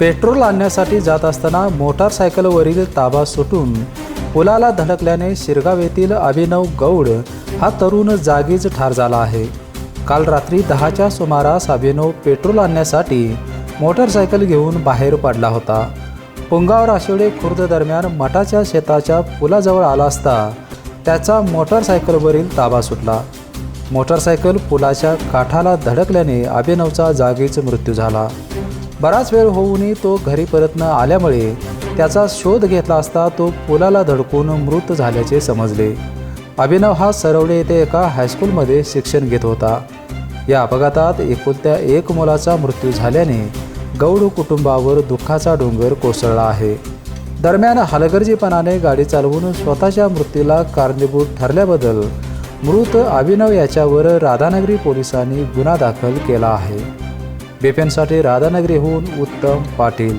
Petrol आणण्यासाठी जात असताना मोटारसायकलवरील ताबा सुटून पुलाला धडकल्याने शिरगाव येथील अभिनव गौड हा तरुण जागीच ठार झाला आहे. काल रात्री दहाच्या सुमारास अभिनव पेट्रोल आणण्यासाठी मोटारसायकल घेऊन बाहेर पडला होता. पुंगाव राशिवडे खुर्द दरम्यान मठाच्या शेताच्या पुलाजवळ आला असता त्याचा मोटारसायकलवरील ताबा सुटला. मोटारसायकल पुलाच्या काठाला धडकल्याने अभिनवचा जागीच मृत्यू झाला. बराच वेळ होऊनही तो घरी परत न आल्यामुळे त्याचा शोध घेतला असता तो पुलाला धडकून मृत झाल्याचे समजले. अभिनव हा सरवडे येथे एका हायस्कूलमध्ये शिक्षण घेत होता. या अपघातात एकुलत्या एक मुलाचा मृत्यू झाल्याने गौड कुटुंबावर दुःखाचा डोंगर कोसळला आहे. दरम्यान हलगर्जीपणाने गाडी चालवून स्वतःच्या मृत्यूला कारणीभूत ठरल्याबद्दल मृत अभिनव याच्यावर राधानगरी पोलिसांनी गुन्हा दाखल केला आहे. बेपेनसाठी राधानगरीहून उत्तम पाटील.